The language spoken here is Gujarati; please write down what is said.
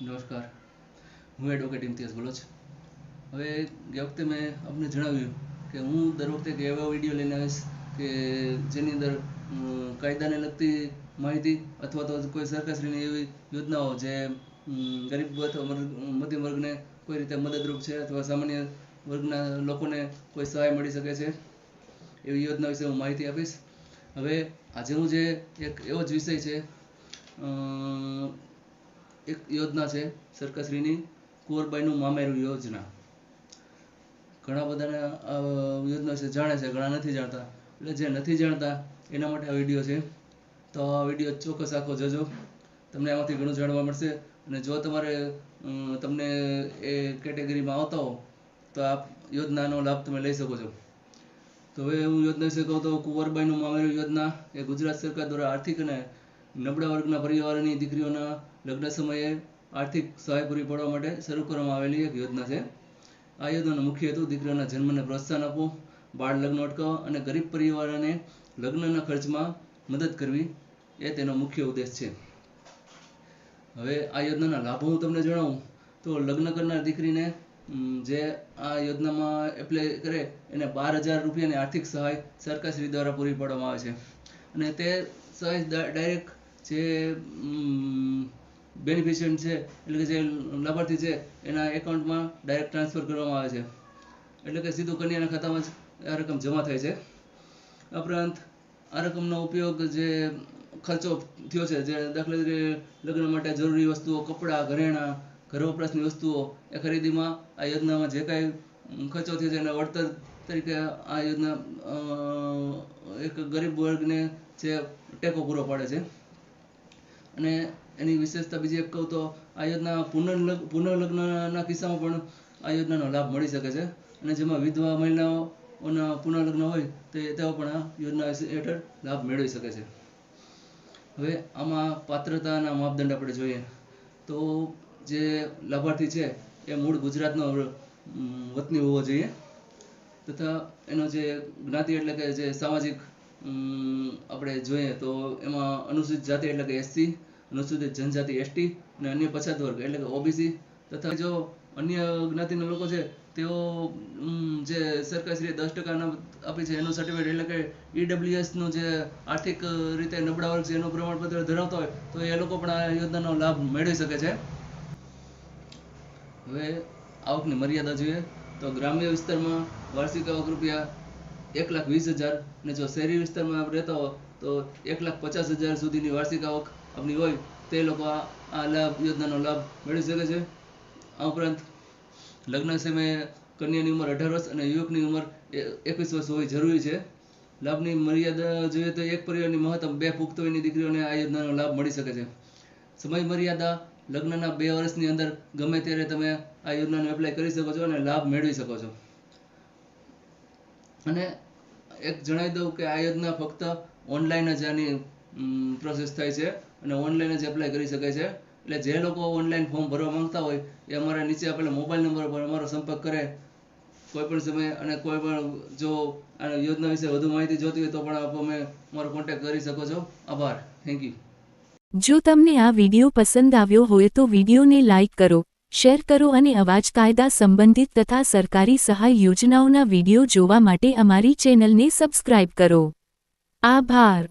નમસ્કાર. હું એડવોકેટ ઇમ્તિયાઝ બલોચ હવે ગયા વખતે મેં આપને જણાવ્યું કે હું દર વખતે એક એવા વીડિયો લઈને આવીશ કે જેની અંદર કાયદાને લગતી માહિતી અથવા તો કોઈ સરકારશ્રીની એવી યોજનાઓ જે ગરીબ અથવા મધ્યમ વર્ગને કોઈ રીતે મદદરૂપ છે અથવા સામાન્ય વર્ગના લોકોને કોઈ સહાય મળી શકે છે, એવી યોજના વિશે હું માહિતી આપીશ. હવે આજે હું જે એક એવો જ વિષય છે એક યોજના છે સરકારશ્રીની કુંવરબાઈનું મામેરું યોજના. ઘણા બધાને યોજના વિશે જાણે છે, ઘણા નથી જાણતા. એટલે જે નથી જાણતા, એના માટે આ વીડિયો છે. તો આ વીડિયો ચોક્કસ આખો જજો. તમને આમાંથી ઘણું જાણવા મળશે. અને જો તમારે તમને એ કેટેગરીમાં આવતા હો, તો આ યોજનાનો લાભ તમે લઈ શકો છો. તો હવે હું યોજના વિશે કહું તો કુંવરબાઈનું મામેરું યોજના એ ગુજરાત સરકાર દ્વારા આર્થિક અને નબળા વર્ગના પરિવારની દીકરીઓના લગ્ન સમયે આર્થિક સહાય પૂરી પાડવા માટે શરૂ કરવામાં આવેલી એક યોજના છે. આ યોજનાનો મુખ્ય હેતુ દીકરીઓના જન્મને પ્રોત્સાહન આપવું, બાળ લગ્ન અટકાવવા અને ગરીબ પરિવારોને લગ્નના ખર્ચમાં મદદ કરવી એ તેનો મુખ્ય ઉદ્દેશ છે. હવે આ યોજનાના લાભો હું તમને જણાવું તો લગ્ન કરનાર દીકરીને જે આ યોજનામાં એપ્લાય કરે એને બાર હજાર રૂપિયાની આર્થિક સહાય સરકારશ્રી દ્વારા પૂરી પાડવામાં આવે છે. અને તે સહાય ડાયરેક્ટ જે બેનિફિશિયન્ટ છે, એટલે કે જે લાભાર્થી છે, એના એકાઉન્ટમાં ડાયરેક્ટ ટ્રાન્સફર કરવામાં આવે છે. એટલે કે સીધું કન્યાના ખાતામાં જ આ રકમ જમા થાય છે. ઉપરાંત આ રકમનો ઉપયોગ જે ખર્ચો થયો છે, જે દાખલા તરીકે લગ્ન માટે જરૂરી વસ્તુઓ, કપડાં, ઘરેણાં, ઘર વપરાશની વસ્તુઓ, એ ખરીદીમાં આ યોજનામાં જે કાંઈ ખર્ચો થયો છે, એના વળતર તરીકે આ યોજના એક ગરીબ વર્ગને જે ટેકો પૂરો પાડે છે. અને એની વિશેષતા બીજી એક કહું તો આ યોજના પુનર્લગ, પુનર્લગ્નના કિસ્સામાં પણ આ યોજનાનો લાભ મળી શકે છે. અને જેમાં વિધવા મહિલાઓના પુનર્લગ્ન હોય તો, તેઓ પણ આ યોજના હેઠળ લાભ મેળવી શકે છે. હવે આમાં પાત્રતાના માપદંડ આપણે જોઈએ. તો જે લાભાર્થી છે એ મૂળ ગુજરાતનો વતની હોવો જોઈએ. તથા એનો જે જ્ઞાતિ એટલે કે જે સામાજિક આપણે જોઈએ તો એમાં અનુસૂચિત જાતિ એટલે કે એસસી, અનુસૂચિત જનજાતિ એસટી અને અન્ય પછાત વર્ગ એટલે કે ઓબીસી તથા જો અન્ય જ્ઞાતિના લોકો છે, તેઓ જે સરકારશ્રીએ દસ ટકાના આપી છે, એનું સર્ટિફિકેટ એટલે કે ઈડબ્લ્યુએસનું જે આર્થિક રીતે નબળા વર્ગ છે, એનું પ્રમાણપત્ર ધરાવતા હોય, તો એ લોકો પણ આ યોજનાનો લાભ મેળવી શકે છે. હવે આવકની મર્યાદા જોઈએ, તો ગ્રામ્ય વિસ્તારમાં વાર્ષિક આવક રૂપિયા એક લાખ વીસ હજાર અને જો શહેરી વિસ્તારમાં આપ રહેતા હો, તો એક લાખ પચાસ હજાર સુધીની વાર્ષિક આવક આપણી હોય, તે લોકો આ લાભ, યોજનાનો લાભ મેળવી શકે છે. આ ઉપરાંત લગ્ન સમયે કન્યાની ઉંમર અઢાર વર્ષ અને યુવકની ઉંમર એકવીસ વર્ષ હોવી જરૂરી છે. લાભની મર્યાદા જોઈએ તો એક પરિવારની મહત્તમ બે પુખ્ત વયની દીકરીઓને આ યોજનાનો લાભ મળી શકે છે. સમય મર્યાદા લગ્નના બે વર્ષની અંદર ગમે ત્યારે તમે આ યોજનાનો એપ્લાય કરી શકો છો અને લાભ મેળવી શકો છો. અને એક જણાવી દઉં કે આ યોજના ફક્ત ઓનલાઈન જ આની પ્રોસેસ થાય છે અને ઓનલાઈન જ એપ્લાય કરી શકાય છે. એટલે જે લોકો ઓનલાઈન ફોર્મ ભરવા માંગતા હોય એ અમારા નીચે આપેલા મોબાઈલ નંબર પર અમારો સંપર્ક કરે. કોઈ પણ સમયે અને કોઈ પણ જો આ યોજના વિશે વધુ માહિતી જોતી હોય તો પણ આપ અમે અમારો કોન્ટેક્ટ કરી શકો છો. આભાર. થેન્ક યુ જો તમને આ વીડિયો પસંદ આવ્યો હોય તો વિડીયોને લાઇક કરો શેર કરો અને અવાજ કાયદા સંબંધિત તથા સરકારી સહાય યોજનાઓના વિડિયો જોવા માટે અમારી ચેનલને સબસ્ક્રાઇબ કરો. આભાર.